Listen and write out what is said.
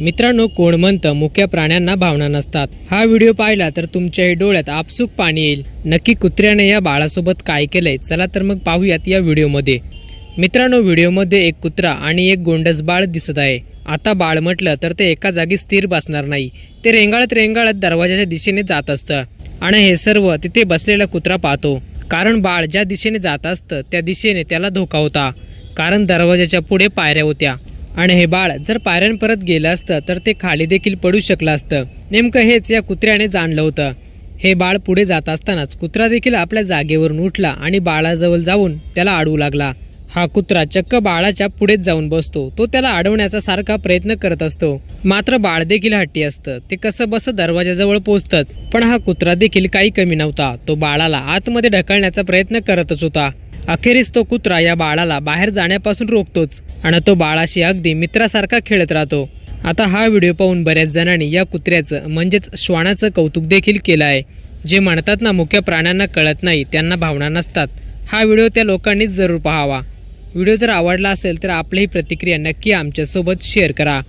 मित्रांनो कोण म्हणतं मुक्या प्राण्यांना भावना नसतात. हा व्हिडिओ पाहिला तर तुमच्याही डोळ्यात आपसूक पाणी येईल. नक्की कुत्र्याने या बाळासोबत काय केलंय? चला तर मग पाहूयात या व्हिडिओमध्ये. मित्रांनो व्हिडिओमध्ये एक कुत्रा आणि एक गोंडस बाळ दिसत आहे. आता बाळ म्हटलं तर ते एका जागी स्थिर बसणार नाही. ते रेंगाळत रेंगाळत दरवाजाच्या दिशेने जात असतं आणि हे सर्व तिथे बसलेला कुत्रा पाहतो. कारण बाळ ज्या दिशेने जात असतं त्या दिशेने त्याला धोका होता. कारण दरवाजाच्या पुढे पायऱ्या होत्या. आणि हे बाळ जर पायऱ्यां परत गेलं असतं तर ते खाली देखील पडू शकलं असतं. नेमकं हेच या कुत्र्याने जाणलं होतं. हे बाळ पुढे जात असतानाच कुत्रा देखील आपल्या जागेवरून उठला आणि बाळाजवळ जाऊन त्याला अडवू लागला. हा कुत्रा चक्क बाळाच्या पुढेच जाऊन बसतो. तो त्याला अडवण्याचा सारखा प्रयत्न करत असतो. मात्र बाळ देखील हट्टी असतं. ते कसं बस दरवाजाजवळ पोचतच. पण हा कुत्रा देखील काही कमी नव्हता. तो बाळाला आतमध्ये ढकलण्याचा प्रयत्न करतच होता. अखेरीस तो कुत्रा या बाळाला बाहेर जाण्यापासून रोखतोच आणि तो बाळाशी अगदी मित्रासारखा खेळत राहतो. आता हा व्हिडिओ पाहून बऱ्याच जणांनी या कुत्र्याचं म्हणजेच श्वानाचं कौतुक देखील केलं आहे. जे म्हणतात ना मुख्य प्राण्यांना कळत नाही त्यांना भावना नसतात. हा व्हिडिओ त्या लोकांनीच जरूर पाहावा. व्हिडिओ जर आवडला असेल तर आपलीही प्रतिक्रिया नक्की आमच्यासोबत शेअर करा.